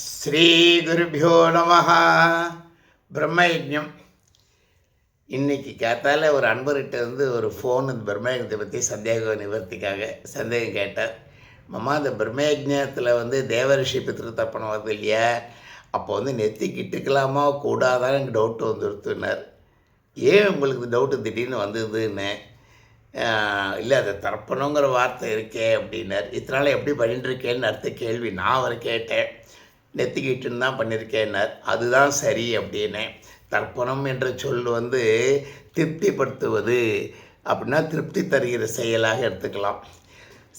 ஸ்ரீ குருபியோ நம. பிரம்மயஜம் இன்றைக்கி கேட்டால ஒரு அன்பர்கிட்ட இருந்து ஒரு ஃபோன் இந்த பிரம்மயஜத்தை பற்றி சந்தேக நிவர்த்திக்காக சந்தேகம் கேட்டார் மாமா இந்த பிரம்மயஜத்தில் வந்து தேவரிஷி பித்திரு வருது இல்லையா? அப்போ வந்து நெத்தி கிட்டுக்கலாமா கூடாதான் எனக்கு டவுட்டு வந்துருத்துனார் ஏன் உங்களுக்கு டவுட்டு திடீர்னு வந்ததுன்னு? இல்லை அதை தரப்பணுங்கிற வார்த்தை இருக்கே அப்படின்னார். இத்தனை எப்படி பண்ணிட்டுருக்கேன்னு அடுத்த கேள்வி நான் அவர் கேட்டேன். நெத்திக்கிட்டுன்னு தான் பண்ணியிருக்கேன்னார். அதுதான் சரி அப்படின்னு தர்ப்பணம் என்ற சொல் வந்து திருப்திப்படுத்துவது அப்படின்னா திருப்தி தருகிற செயலாக எடுத்துக்கலாம்.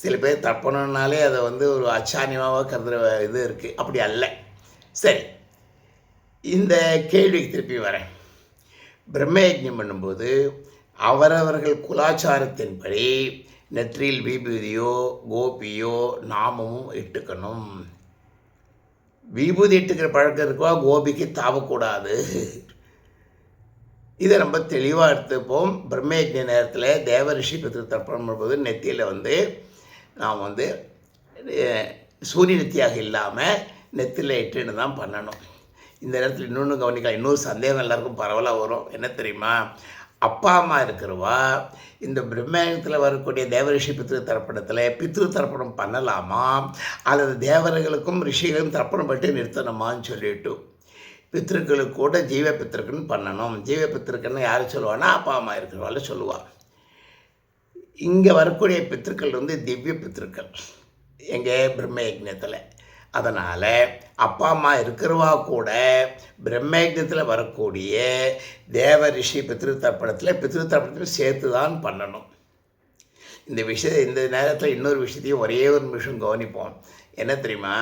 சில பேர் தர்ப்பணம்னாலே அதை வந்து ஒரு அச்சானியமாக கருதுகிற இது இருக்குது அப்படி அல்ல. சரி இந்த கேள்விக்கு திருப்பி வரேன். பிரம்மயஜம் பண்ணும்போது அவரவர்கள் குலாச்சாரத்தின்படி நெற்றியில் விபூதியோ கோபியோ நாமமும் இட்டுக்கணும். விபூதி இட்டுக்கிற பழக்கம் இருக்கவா? கோபிக்கு தாவக்கூடாது. இதை ரொம்ப தெளிவாக எடுத்துப்போம். பிரம்மயஜ்ஞ நேரத்தில் தேவரிஷி பித்திரு தர்ப்பணம் பண்ணும்போது நெத்தியில் வந்து நாம் வந்து சூரிய நெத்தியாக இல்லாமல் நெத்தியில் இட்டுன்னு தான் பண்ணணும். இந்த நேரத்தில் இன்னொன்று கவனிக்கலாம் இன்னொரு சந்தேகம் எல்லாருக்கும் பரவலாக வரும். என்ன தெரியுமா? அப்பா அம்மா இருக்கிறவா இந்த பிரம்மயத்தில் வரக்கூடிய தேவரிஷி பித்ரு தர்ப்பணத்தில் பித்ரு தர்ப்பணம் பண்ணலாமா? அல்லது தேவர்களுக்கும் ரிஷிகளும் தர்ப்பணம் பட்டு நிறுத்தணுமான்னு சொல்லிட்டு பித்திருக்களுக்கு கூட ஜீவ பித்திருக்குன்னு பண்ணணும். ஜீவ பித்திருக்குன்னு யார் சொல்லுவான்னா அப்பா அம்மா இருக்கிறவாள் சொல்லுவாள் இங்கே வரக்கூடிய பித்திருக்கள் வந்து திவ்ய பித்திருக்கள் எங்கள் பிரம்மயஜ்ஞத்தில். அதனால் அப்பா அம்மா இருக்கிறவா கூட பிரம்மேகத்தில் வரக்கூடிய தேவ ரிஷி பித்திருத்தர்ப்பணத்தில் பித்திருத்தர்ப்பணத்தில் சேர்த்து தான் பண்ணணும். இந்த விஷய இந்த நேரத்தில் இன்னொரு விஷயத்தையும் ஒரே ஒரு நிமிஷம் கவனிப்போம். என்ன தெரியுமா?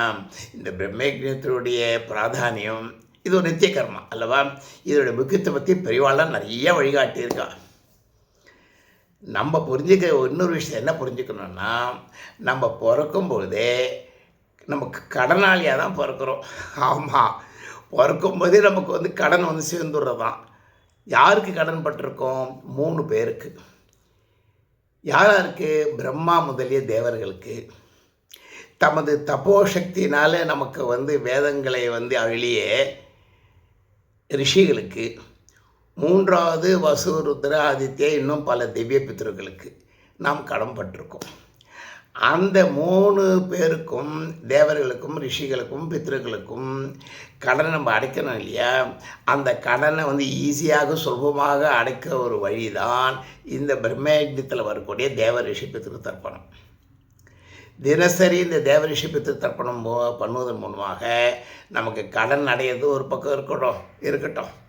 இந்த பிரம்மயஜ்ஞத்தினுடைய பிராதானியம் இது ஒரு நித்திய கர்மம் அல்லவா? இதோட முக்கியத்துவத்தை பற்றி நிறைய வழிகாட்டியிருக்கா. நம்ம புரிஞ்சுக்க இன்னொரு விஷயம் என்ன புரிஞ்சுக்கணும்னா நம்ம பிறக்கும் பொழுதே நமக்கு கடனாளியாக தான் பிறக்கிறோம். ஆமாம் பிறக்கும் போதே நமக்கு வந்து கடன் வந்து சேர்ந்துடுறதான் யாருக்கு கடன் பட்டிருக்கோம்? மூணு பேருக்கு. யாராருக்கு? பிரம்மா முதலிய தேவர்களுக்கு. தமது தபோசக்தியினால் நமக்கு வந்து வேதங்களை வந்து அழிய ரிஷிகளுக்கு. மூன்றாவது வசுருத்ர ஆதித்ய இன்னும் பல திவ்ய பித்ருக்களுக்கு நாம் கடன்பட்டிருக்கோம் அந்த மூணு பேருக்கும் தேவர்களுக்கும் ரிஷிகளுக்கும் பித்ருக்களுக்கும் கடனை நம்ம அடைக்கணும் இல்லையா? அந்த கடனை வந்து ஈஸியாக சுலபமாக அடைக்க ஒரு வழி தான் இந்த பிரம்மயஜத்தில் வரக்கூடிய தேவ ரிஷி பித்ரு தர்ப்பணம். தினசரி இந்த தேவரிஷி பித்ரு தர்ப்பணம் போ- பண்ணுவதன் மூலமாக நமக்கு கடன் அடையிறது ஒரு பக்கம் இருக்கட்டும் இருக்கட்டும்.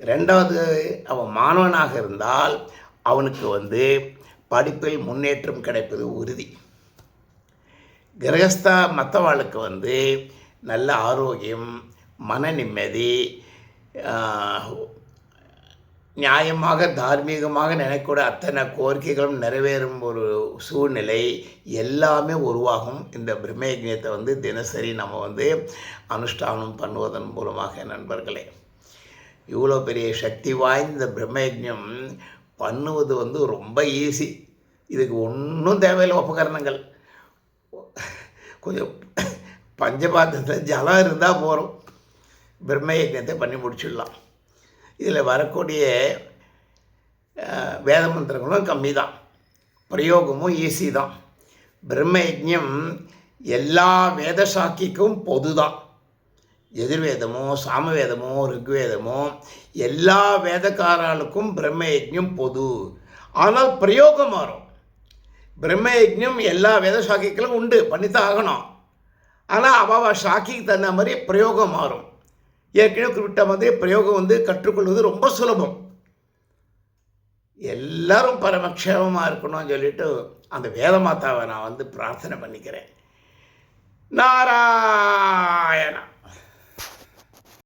ரெண்டாவது அவன் மாணவனாக இருந்தால் அவனுக்கு வந்து படிப்பில் முன்னேற்றம் கிடைப்பது உறுதி. கிரகஸ்தா மற்றவாளுக்கு வந்து நல்ல ஆரோக்கியம் மன நிம்மதி ஆஹ், நியாயமாக தார்மீகமாக நினைக்கூட அத்தனை கோரிக்கைகளும் நிறைவேறும் ஒரு சூழ்நிலை எல்லாமே உருவாகும். இந்த பிரம்மயஜத்தை வந்து தினசரி நம்ம வந்து அனுஷ்டானம் பண்ணுவதன் மூலமாக நண்பர்களே. இவ்வளோ பெரிய சக்தி வாய்ந்த பிரம்மயஜம் பண்ணுவது வந்து ரொம்ப ஈஸி இதுக்கு ஒன்றும் தேவையில்லை உபகரணங்கள். கொஞ்சம் பஞ்சபாத்திரத்தில் ஜலம் இருந்தால் போகிறோம் பிரம்மயஜ்ஞத்தை பண்ணி முடிச்சிடலாம். இதில் வரக்கூடிய வேத மந்திரங்களும் கம்மி தான் பிரயோகமும் ஈஸி தான். பிரம்மயஜ்ஞம் எல்லா வேத சாக்கிக்கும் பொது தான் எதிர்வேதமோ சாமவேதமோ ருக்வேதமோ எல்லா வேதக்காரர்களுக்கும் பிரம்மயஜ்ஞம் பொது. ஆனால் பிரயோகம் மாறும். பிரம்மயஜ்ஞம் எல்லா வேத சாக்கிகளும் உண்டு பண்ணித்தான் ஆகணும் ஆனால் அவாவா சாக்கிக்கு தகுந்த மாதிரி பிரயோகம் மாறும். ஏற்கனவே குறிப்பிட்ட மாதிரி பிரயோகம் வந்து கற்றுக்கொள்வது ரொம்ப சுலபம். எல்லாரும் பரமக்ஷேமமாக இருக்கணும்னு சொல்லிட்டு அந்த வேத மாதாவை நான் வந்து பிரார்த்தனை பண்ணிக்கிறேன். நாராயணா!